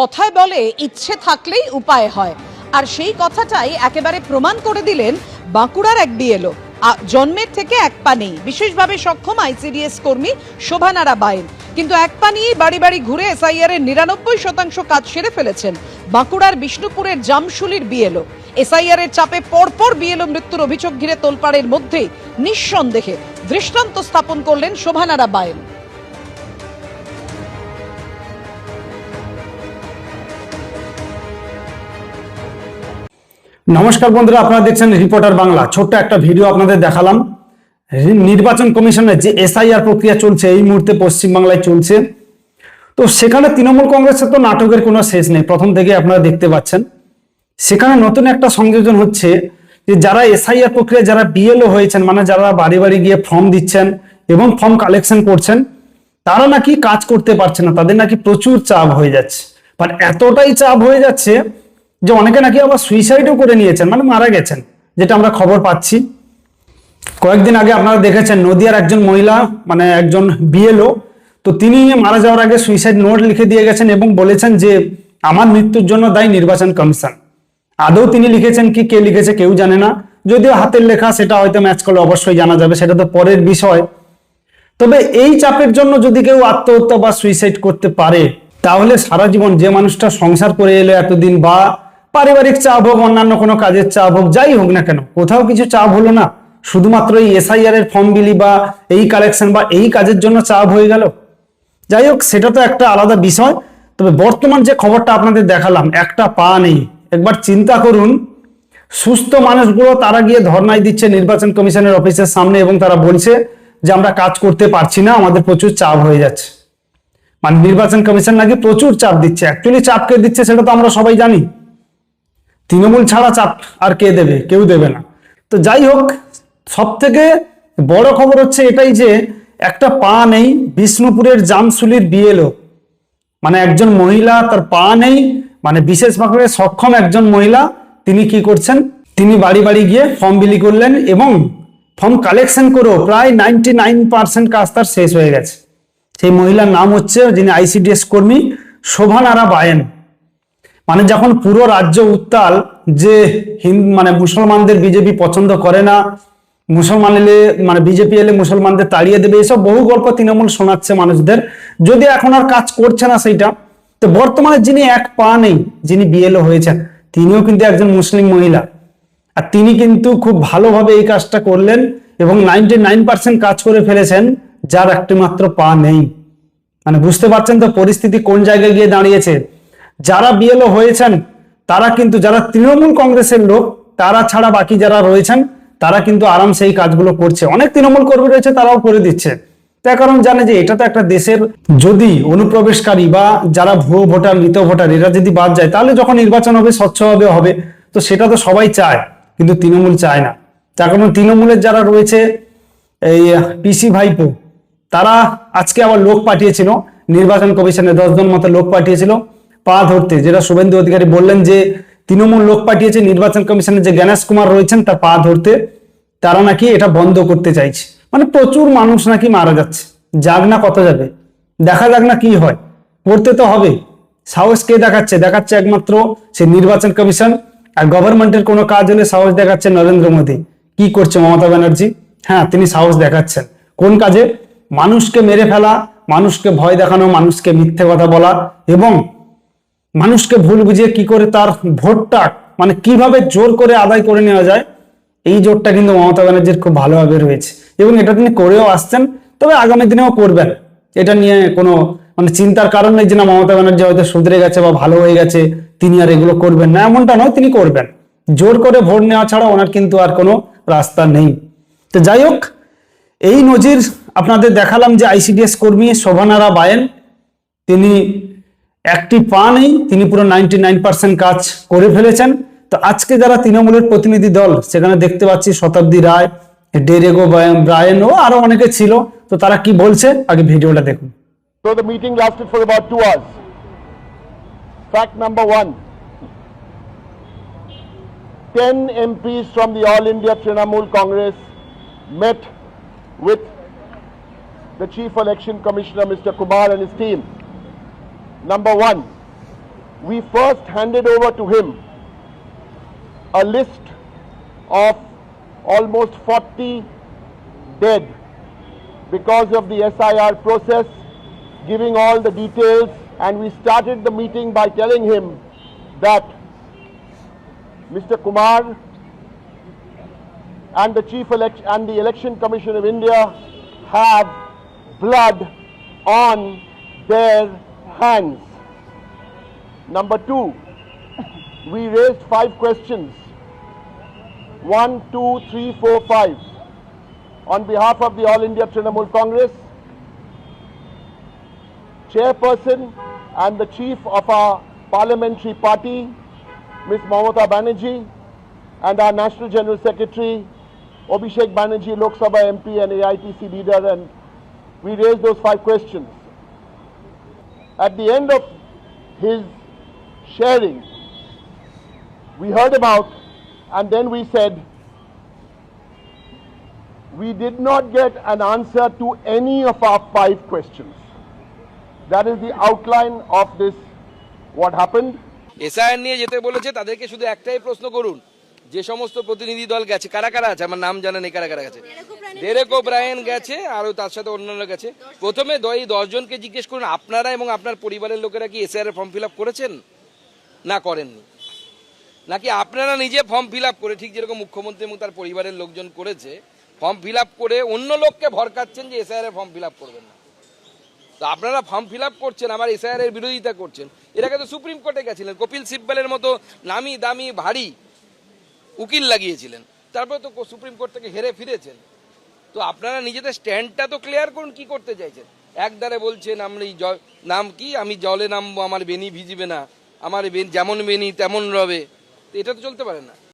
কথায় বলে ইচ্ছে থাকলেই উপায় হয়। আর সেই কথাটাই একেবারে প্রমাণ করে দিলেন বাঁকুড়ার এক বিএলও জন্মের থেকে এক পা নেই। বিশেষভাবে সক্ষম আইসিডিএস কর্মী শোভানারা বায়েন কিন্তু এক পা নিয়েই বাড়ি বাড়ি ঘুরে এসআইআর এর নিরানব্বই শতাংশ কাজ সেরে ফেলেছেন বাঁকুড়ার বিষ্ণুপুরের জামশুলির বিএলও এসআইআর এর চাপে পরপর বিএলও মৃত্যুর অভিযোগ ঘিরে তোলপাড়ের মধ্যেই নিঃসন্দেহে দৃষ্টান্ত স্থাপন করলেন শোভানারা বায়েন নমস্কার বন্ধুরা, আপনারা দেখছেন রিপোর্টার বাংলা। ছোট্ট একটা ভিডিও আপনাদের দেখালাম। নির্বাচন কমিশনের যে এসআইআর প্রক্রিয়া চলছে, এই মুহূর্তে পশ্চিমবাংলায় চলছে। তো সেখানে তৃণমূল কংগ্রেসের তো নাটকের কোনো শেষ নেই। প্রথম থেকে আপনারা দেখতে পাচ্ছেন। সেখানে নতুন একটা সংযোজন হচ্ছে যে যারা এসআইআর প্রক্রিয়া, যারা বিএলও হয়েছেন মানে যারা বাড়ি বাড়ি গিয়ে ফর্ম দিচ্ছেন এবং ফর্ম কালেকশন করছেন, তারা নাকি কাজ করতে পারছে না। তাদের নাকি প্রচুর চাপ হয়ে যাচ্ছে। বাট এতটাই চাপ হয়ে যাচ্ছে যে অনেকে নাকি আবার সুইসাইডও করে নিয়েছেন মানে মারা গেছেন, যেটা আমরা খবর পাচ্ছি। কয়েকদিন আগে আপনারা দেখেছেন, নদিয়ার একজন মহিলা মানে একজন বিএলও, তো তিনি মারা যাওয়ার আগে সুইসাইড নোট লিখে দিয়ে গেছেন এবং বলেছেন যে, আমার মৃত্যুর জন্য দায়ী নির্বাচন কমিশন। আদৌ তিনি লিখেছেন কি, কে লিখেছে কেউ জানে না। যদিও হাতের লেখা, সেটা হয়তো ম্যাচ করলে অবশ্যই জানা যাবে, সেটা তো পরের বিষয়। তবে এই চাপের জন্য যদি কেউ আত্মহত্যা বা সুইসাইড করতে পারে, তাহলে সারা জীবন যে মানুষটা সংসার করে এলো এতদিন বা পারিবারিক চাপ হোক, অন্যান্য কোনো কাজের চাপ হোক, যাই হোক না কেন, কোথাও কিছু চাপ হলো না। শুধুমাত্র এই এসআইআর এর ফর্ম বিলি বা এই কালেকশন বা এই কাজের জন্য চাপ হয়ে গেল। যাই হোক, সেটা তো একটা আলাদা বিষয়। তবে বর্তমান যে খবরটা আপনাদের দেখালাম, একটা পা নেই। একবার চিন্তা করুন, সুস্থ মানুষগুলো তারা গিয়ে ধর্নায় দিচ্ছে নির্বাচন কমিশনের অফিসের সামনে এবং তারা বলছে যে আমরা কাজ করতে পারছি না, আমাদের প্রচুর চাপ হয়ে যাচ্ছে। মানে নির্বাচন কমিশন নাকি প্রচুর চাপ দিচ্ছে। অ্যাকচুয়ালি চাপ কে দিচ্ছে, সেটা তো আমরা সবাই জানি। তৃণমূল ছাড়া চাপ আর কে দেবে? কেউ দেবে না। তো যাই হোক সব থেকে বড় খবর হচ্ছে এটাই যে একটা পা নেই বিষ্ণুপুরের জামসুলির বিয়ে বিএলও। মানে একজন মহিলা, তার পা নেই মানে বিশেষভাবে সক্ষম একজন মহিলা, তিনি কি করছেন? তিনি বাড়ি বাড়ি গিয়ে ফর্ম বিলি করলেন এবং ফর্ম কালেকশন করেও প্রায় নাইনটি নাইন পার্সেন্ট কাজ তার শেষ হয়ে গেছে। সেই মহিলার নাম হচ্ছে যিনি আইসিডিএস কর্মী শোভানারা বায়েন মানে যখন পুরো রাজ্য উত্তাল যে হিন্দু মানে মুসলমানদের বিজেপি পছন্দ করে না, মুসলমান এলে মানে বিজেপি এলে মুসলমানদের তাড়িয়ে দেবে, এসব বহু গল্প তৃণমূল শোনাচ্ছে মানুষদের। যদি এখন আর কাজ করছে না সেইটা, তো বর্তমানে যিনি এক পা নেই, যিনি বিএলও হয়েছেন, তিনিও কিন্তু একজন মুসলিম মহিলা। আর তিনি কিন্তু খুব ভালোভাবে এই কাজটা করলেন এবং নাইনটি নাইন পার্সেন্ট কাজ করে ফেলেছেন, যার একটি মাত্র পা নেই। মানে বুঝতে পারছেন তো পরিস্থিতি কোন জায়গায় গিয়ে দাঁড়িয়েছে? যারা বিএলও হয়েছেন, তারা কিন্তু যারা তৃণমূল কংগ্রেসের লোক, তারা ছাড়া বাকি যারা রয়েছেন, তারা কিন্তু আরামসে এই কাজগুলো করছে। অনেক তৃণমূল কর্মী রয়েছে, তারাও করে দিচ্ছে। তার কারণ জানে যে এটা তো একটা দেশের যদি অনুপ্রবেশকারী বা যারা ভুয়ো ভোটার, মৃত ভোটার, এরা যদি বাদ যায়, তাহলে যখন নির্বাচন হবে স্বচ্ছভাবে হবে তো সেটা তো সবাই চায়, কিন্তু তৃণমূল চায় না। তার কারণ তৃণমূলের যারা রয়েছে, এই পিসি ভাইপো, তারা আজকে আবার লোক পাঠিয়েছিল, নির্বাচন কমিশনে দশজন মতো লোক পাঠিয়েছিল। পা ধরতে, যেটা শুভেন্দু অধিকারী বললেন যে তৃণমূল লোক পাঠিয়েছে, নির্বাচন কমিশনের যে জ্ঞানেশ কুমার রয়েছেন, তার পা ধরতে তারা নাকি এটা বন্ধ করতে চাইছে। মানে প্রচুর মানুষ নাকি মারা যাচ্ছে। যাক না কত যাবে। দেখা যাক না কি হয়। করতে তো হবে। সাহস কে দেখাচ্ছে? দেখাচ্ছে একমাত্র সে নির্বাচন কমিশন। আর গভর্নমেন্টের কোনো কাজ হলে সাহস দেখাচ্ছে নরেন্দ্র মোদী। কি করছে মমতা ব্যানার্জি? হ্যাঁ তিনি সাহস দেখাচ্ছেন। কোন কাজে? মানুষকে মেরে ফেলা, মানুষকে ভয় দেখানো, মানুষকে মিথ্যে কথা বলা এবং মানুষকে ভুল বুঝিয়ে কি করে তার ভোটটা মানে কীভাবে জোর করে আদায় করে নেওয়া যায়, এই জোরটা কিন্তু মমতা ব্যানার্জির খুব ভালোভাবে রয়েছে। এবং এটা তিনি করেও আসছেন, তবে আগামী দিনেও করবেন। এটা নিয়ে কোনো মানে চিন্তার কারণ নেই যে না, মমতা ব্যানার্জি হয়তো সুধরে গেছে বা ভালো হয়ে গেছে, তিনি আর এগুলো করবেন না, এমনটা নয়, তিনি করবেন। জোর করে ভোট নেওয়া ছাড়া ওনার কিন্তু আর কোনো রাস্তা নেই। তো যাই হোক, এই নজির আপনাদের দেখালাম যে আইসিডিএস কর্মী শোভানারা বায়েন, তিনি একটি পা নেই তিনি পুরো নাইনটি কাজ করে ফেলেছেন তো আজকে যারা তৃণমূলের প্রতিনিধি দল সেখানে দেখতে পাচ্ছি শতাব্দী রায় ডেরেগো ব্রায়েন ও আরও অনেকে ছিল তো তারা কি বলছে আগে ভিডিওটা দেখুন So the meeting lasted for about two hours. Fact number one. 10 MPs from the All India Trinamool Congress met with the Chief Election Commissioner Mr. Kumar and his team. Number one, we first handed over to him a list of almost 40 dead because of the SIR process, giving all the details, and we started the meeting by telling him that Mr. Kumar and the Chief Elect and the Election Commission of India have blood on their hands. Number two, we raised five questions. One, two, three, four, five. On behalf of the All India Trinamool Congress, chairperson and the chief of our parliamentary party, Ms. Mamata Banerjee, and our National General Secretary, Abhishek Banerjee, Lok Sabha MP and AITC leader, and we raised those five questions. At the end of his sharing, we heard him out, and then we said, we did not get an answer to any of our five questions. That is the outline of this, what happened. SIR নিয়ে যেতে বলেছে তাদেরকে শুধু একটাই প্রশ্ন করুন যে সমস্ত প্রতিনিধি দল গেছে কারা কারা আছে? আমার নাম জানেন এই কারা কারা গেছে। ডেরেক ও ব্রায়েন গেছে আর তার সাথে অন্যান্য গেছে। প্রথমে এই দশজনকে জিজ্ঞেস করুন আপনারা এবং আপনার পরিবারের লোকেরা কি এসআইআর ফর্ম ফিল আপ করেছেন? না করেননি। নাকি আপনারা নিজে ফর্ম ফিল আপ করে ঠিক যেরকম মুখ্যমন্ত্রী এবং তার পরিবারের লোকজন করেছে ফর্ম ফিল আপ করে অন্য লোককে ভরকাচ্ছেন যে এসআইআর ফর্ম ফিল আপ করবেন না। তো আপনারা ফর্ম ফিল আপ করছেন আমার এসআইআর এর বিরোধিতা করছেন। এর আগে তো সুপ্রিম কোর্টে গেছিলেন কপিল সিব্বলের মতো নামি দামি ভারী উকিল লাগিয়েছিলেন। তারপরে তো সুপ্রিম কোর্ট থেকে হেরে ফিরেছেন। তো আপনারা নিজেদের স্ট্যান্ডটা তো ক্লিয়ার করুন, কি করতে চাইছেন? একদারে বলছেন, আমি নাম কি? আমি জলে নামবো, আমার বেনি ভিজিবে না। আমার যেমন বেনি তেমন রবে। এটা তো চলতে পারে না।